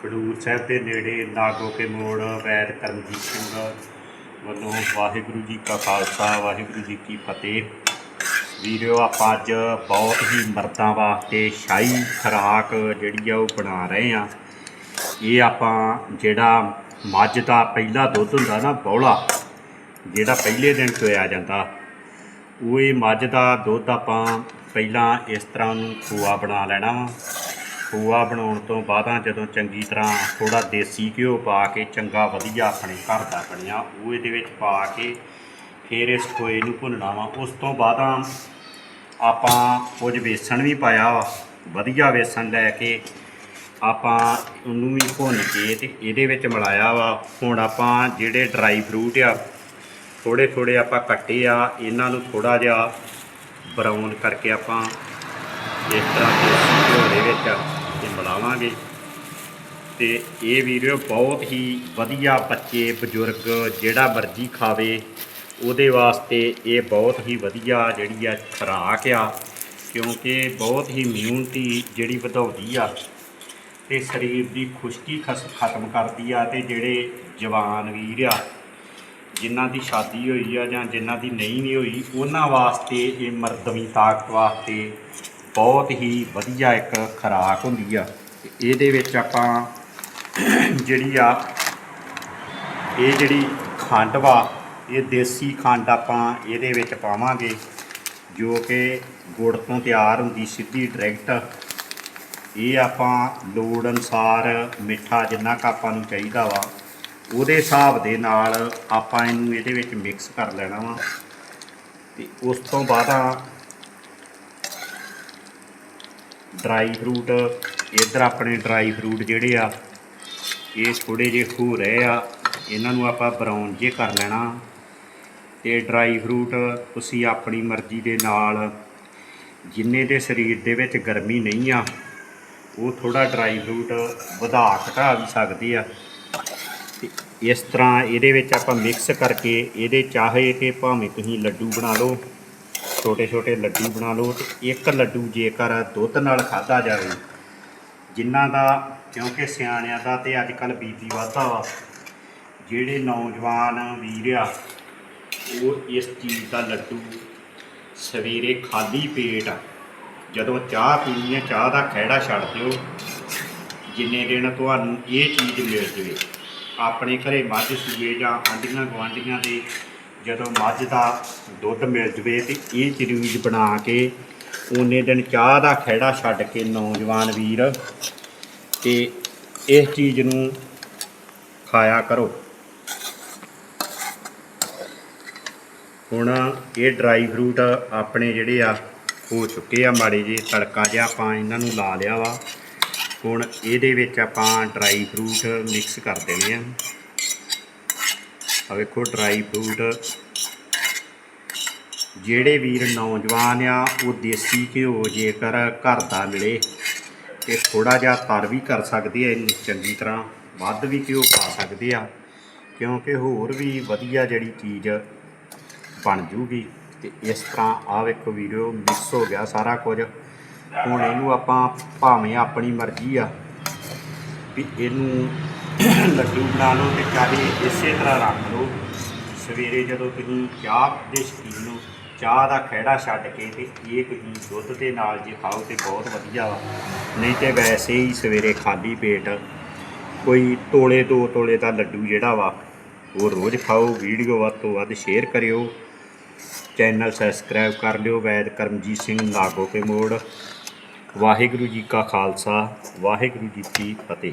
ਖਡੂਰ ਸਾਹਿਬ ਦੇ ਨੇੜੇ ਨਾਗੋ ਕੇ ਮੋੜ, ਵੈਦ ਕਰਮਜੀਤ ਸਿੰਘ ਵੱਲੋਂ ਵਾਹਿਗੁਰੂ ਜੀ ਕਾ ਖਾਲਸਾ, ਵਾਹਿਗੁਰੂ ਜੀ ਕੀ ਫਤਿਹ। ਵੀਡੀਓ ਆਪਾਂ ਅੱਜ ਬਹੁਤ ਹੀ ਮਰਦਾਂ ਵਾਸਤੇ ਸ਼ਾਹੀ ਖੁਰਾਕ ਜਿਹੜੀ ਆ ਉਹ ਬਣਾ ਰਹੇ ਆ ਇਹ ਆਪਾਂ ਜਿਹੜਾ ਮੱਝ ਦਾ ਪਹਿਲਾ ਦੁੱਧ ਹੁੰਦਾ ਨਾ ਬੌਲਾ, ਜਿਹੜਾ ਪਹਿਲੇ ਦਿਨ ਚੋਇਆ ਜਾਂਦਾ, ਉਹ ਇਹ ਮੱਝ ਦਾ ਦੁੱਧ ਆਪਾਂ ਪਹਿਲਾਂ ਇਸ ਤਰ੍ਹਾਂ ਨੂੰ ਖੋਆ ਬਣਾ ਲੈਣਾ ਵਾ। ਖੋਆ ਬਣਾਉਣ ਤੋਂ ਬਾਅਦਾਂ ਜਦੋਂ ਚੰਗੀ ਤਰ੍ਹਾਂ ਥੋੜਾ ਦੇਸੀ ਘਿਓ ਪਾ ਕੇ ਚੰਗਾ ਵਧੀਆ ਆਪਣੇ ਘਰ ਦਾ ਬਣਿਆ, ਉਹ ਇਹਦੇ ਵਿੱਚ ਪਾ ਕੇ ਫਿਰ ਇਸ ਖੋਏ ਨੂੰ ਭੁੰਨਣਾ ਵਾ। ਉਸ ਤੋਂ ਬਾਅਦਾਂ ਆਪਾਂ ਕੁਝ ਵੇਸਣ ਵੀ ਪਾਇਆ ਵਾ, ਵਧੀਆ ਵੇਸਣ ਲੈ ਕੇ ਆਪਾਂ ਉਹਨੂੰ ਵੀ ਭੁੰਨ ਕੇ ਤੇ ਇਹਦੇ ਵਿੱਚ ਮਿਲਾਇਆ ਵਾ। ਹੁਣ ਆਪਾਂ ਜਿਹੜੇ ਡਰਾਈ ਫਰੂਟ ਆ ਥੋੜੇ ਥੋੜੇ ਆਪਾਂ ਕੱਟੇ ਆ, ਇਹਨਾਂ ਨੂੰ ਥੋੜਾ ਜਿਹਾ ਬਰਾਊਨ ਕਰਕੇ ਆਪਾਂ ਇਸ ਤਰ੍ਹਾਂ ਘਿਓ ਦੇ ਵਿੱਚ ਤੇ ਮਿਲਾਵਾਂਗੇ ਤੇ ਇਹ ਵੀਡੀਓ ਬਹੁਤ ਹੀ ਵਧੀਆ ਬੱਚੇ, ਬਜ਼ੁਰਗ, ਜਿਹੜਾ ਮਰਜ਼ੀ ਖਾਵੇ, ਉਹਦੇ ਵਾਸਤੇ ਇਹ ਬਹੁਤ ਹੀ ਵਧੀਆ ਜਿਹੜੀ ਆ ਖੁਰਾਕ ਆ, ਕਿਉਂਕਿ ਬਹੁਤ ਹੀ ਇਮਿਊਨਿਟੀ ਜਿਹੜੀ ਵਧਾਉਂਦੀ ਆ ਤੇ ਸਰੀਰ ਦੀ ਖੁਸ਼ਕੀ ਖਸ, ਖਤਮ ਕਰਦੀ ਆ ਤੇ ਜਿਹੜੇ ਜਵਾਨ ਵੀਰ ਆ, ਜਿਨ੍ਹਾਂ ਦੀ ਸ਼ਾਦੀ ਹੋਈ ਆ ਜਾਂ ਜਿਨ੍ਹਾਂ ਦੀ ਨਹੀਂ ਵੀ ਹੋਈ, ਉਹਨਾਂ ਵਾਸਤੇ ਇਹ ਮਰਦਵੀ ਤਾਕਤ ਵਾਸਤੇ ਬਹੁਤ ਹੀ ਵਧੀਆ ਇੱਕ ਖੁਰਾਕ ਹੁੰਦੀ ਆ। ਤੇ ਇਹਦੇ ਵਿੱਚ ਆਪਾਂ ਜਿਹੜੀ ਆ, ਇਹ ਜਿਹੜੀ ਖੰਡ ਵਾ, ਇਹ ਦੇਸੀ ਖੰਡ ਆਪਾਂ ਇਹਦੇ ਵਿੱਚ ਪਾਵਾਂਗੇ, ਜੋ ਕਿ ਗੁੜ ਤੋਂ ਤਿਆਰ ਹੁੰਦੀ ਸਿੱਧੀ ਡਾਇਰੈਕਟ। ਇਹ ਆਪਾਂ ਲੋੜ ਅਨਸਾਰ ਮਿੱਠਾ ਜਿੰਨਾ ਕੁ ਆਪਾਂ ਨੂੰ ਚਾਹੀਦਾ ਵਾ, ਉਹਦੇ ਹਿਸਾਬ ਦੇ ਨਾਲ ਆਪਾਂ ਇਹਨੂੰ ਇਹਦੇ ਵਿੱਚ ਮਿਕਸ ਕਰ ਲੈਣਾ ਵਾ। ਤੇ ਉਸ ਤੋਂ ਬਾਅਦ ਆ ਡਰਾਈ ਫਰੂਟ, ਇੱਧਰ ਆਪਣੇ ਡਰਾਈ ਫਰੂਟ ਜਿਹੜੇ ਆ, ਇਹ ਥੋੜੇ ਜਿਹੇ ਹੋ ਰਹੇ ਆ, ਇਹਨਾਂ ਨੂੰ ਆਪਾਂ ਬਰਾਊਨ ਜੇ ਕਰ ਲੈਣਾ। ਤੇ ਡਰਾਈ ਫਰੂਟ ਤੁਸੀਂ ਆਪਣੀ ਮਰਜ਼ੀ ਦੇ ਨਾਲ, ਜਿੰਨੇ ਦੇ ਸਰੀਰ ਦੇ ਵਿੱਚ ਗਰਮੀ ਨਹੀਂ ਆ, ਉਹ ਥੋੜਾ ਡਰਾਈ ਫਰੂਟ ਵਧਾ ਘਟਾ ਵੀ ਸਕਦੇ ਆ। ਤੇ ਇਸ ਤਰ੍ਹਾਂ ਇਹਦੇ ਵਿੱਚ ਆਪਾਂ ਮਿਕਸ ਕਰਕੇ, ਇਹਦੇ ਚਾਹੇ ਕਿ ਭਾਵੇਂ ਤੁਸੀਂ ਲੱਡੂ ਬਣਾ ਲਓ ਛੋਟੇ ਛੋਟੇ ਲੱਡੂ ਬਣਾ ਲਓ ਤੇ ਇੱਕ ਲੱਡੂ ਜੇਕਰ ਦੁੱਧ ਨਾਲ ਖਾਦਾ ਜਾਵੇ ਜਿਨ੍ਹਾਂ ਦਾ, ਕਿਉਂਕਿ ਸਿਆਣਿਆਂ ਦਾ ਤੇ ਅੱਜ ਕੱਲ ਬੀਪੀ ਵਾਧਾ ਵਾ, ਜਿਹੜੇ ਨੌਜਵਾਨ ਵੀਰ ਆ, ਉਹ ਇਸ ਚੀਜ਼ ਦਾ ਲੱਡੂ ਸਵੇਰੇ ਖਾਲੀ ਪੇਟ ਜਦੋਂ ਚਾਹ ਪੀਣੀ ਹੈ ਚਾਹ ਦਾ ਖਹਿੜਾ ਛੱਡ ਦਿਓ, ਜਿੰਨੇ ਦਿਨ ਤੁਹਾਨੂੰ ਇਹ ਚੀਜ਼ ਮਿਲ ਜਵੇ, ਆਪਣੇ ਘਰੇ ਮੱਝ, ਸੂਏ ਜਾਂ ਆਂਢੀਆਂ ਗੁਆਂਢੀਆਂ ਦੇ ਜਦੋਂ ਮੱਝ ਦਾ ਦੁੱਧ ਮਿਲ ਜਵੇ ਤੇ ਇਹ ਚਰੀਜ਼ ਬਣਾ ਕੇ ਉਹਨੇ ਦਿਨ ਚਾਹ ਦਾ ਖਹਿੜਾ ਛੱਡ ਕੇ ਨੌਜਵਾਨ ਵੀਰ ਤੇ ਇਸ ਚੀਜ਼ ਨੂੰ ਖਾਇਆ ਕਰੋ। ਹੁਣ ਇਹ ਡਰਾਈ ਫਰੂਟ ਆਪਣੇ ਜਿਹੜੇ ਆ, ਹੋ ਚੁੱਕੇ ਆ ਮਾੜੇ ਜੇ ਤੜਕਾ ਜਿਹਾ ਆਪਾਂ ਇਹਨਾਂ ਨੂੰ ਲਾ ਲਿਆ ਵਾ। ਹੁਣ ਇਹਦੇ ਵਿੱਚ ਆਪਾਂ ਡਰਾਈ ਫਰੂਟ ਮਿਕਸ ਕਰ ਦੇਣੇ ਆ। ਆ ਵੇਖੋ ਡਰਾਈ ਫਰੂਟ ਜਿਹੜੇ ਵੀਰ ਨੌਜਵਾਨ ਆ, ਉਹ ਦੇਸੀ ਘਿਓ ਜੇਕਰ ਘਰ ਦਾ ਮਿਲੇ ਤੇ ਥੋੜਾ ਜਿਹਾ ਤਰ ਵੀ ਕਰ ਸਕਦੇ ਆ ਇਹਨੂੰ ਚੰਗੀ ਤਰ੍ਹਾਂ, ਵੱਧ ਵੀ ਘਿਓ ਪਾ ਸਕਦੇ ਆ, ਕਿਉਂਕਿ ਹੋਰ ਵੀ ਵਧੀਆ ਜਿਹੜੀ ਚੀਜ਼ ਬਣ ਜੂਗੀ। ਤੇ ਇਸ ਤਰ੍ਹਾਂ ਆ ਵੇਖੋ ਵੀਡੀਓ ਮਿਕਸ ਹੋ ਗਿਆ ਸਾਰਾ ਕੁਝ। ਹੁਣ ਇਹਨੂੰ ਆਪਾਂ ਭਾਵੇਂ ਆਪਣੀ ਮਰਜ਼ੀ ਆ ਵੀ ਇਹਨੂੰ ਲੱਡੂ ਬਣਾ ਲਓ ਤੇ ਚਾਹੇ ਇਸੇ ਤਰ੍ਹਾਂ ਰੱਖ ਲਓ। ਸਵੇਰੇ ਜਦੋਂ ਤੁਸੀਂ ਚਾਹ ਦੇ ਸ਼ਕੀਨ ਹੋ, ਚਾਹ ਦਾ ਖਹਿੜਾ ਛੱਡ ਕੇ ਤੇ ਇਹ ਤੁਸੀਂ ਦੁੱਧ ਦੇ ਨਾਲ ਜੇ ਖਾਓ ਤੇ ਬਹੁਤ ਵਧੀਆ ਵਾ। ਨਹੀਂ ਤੇ ਵੈਸੇ ਹੀ ਸਵੇਰੇ ਖਾਲੀ ਪੇਟ ਕੋਈ ਤੋਲੇ ਦੋ ਤੋਲੇ ਦਾ ਲੱਡੂ ਜਿਹੜਾ ਵਾ, ਉਹ ਰੋਜ਼ ਖਾਓ, ਵੀਡੀਓ ਵੱਧ ਤੋਂ ਵੱਧ ਸ਼ੇਅਰ ਕਰਿਓ। ਚੈਨਲ ਸਬਸਕ੍ਰਾਈਬ ਕਰ ਲਿਓ, ਵੈਦ ਕਰਮਜੀਤ ਸਿੰਘ ਨਾਗੋ ਕੇ ਮੋੜ। ਵਾਹਿਗੁਰੂ ਜੀ ਕਾ ਖਾਲਸਾ, ਵਾਹਿਗੁਰੂ ਜੀ ਕੀ ਫਤਿਹ।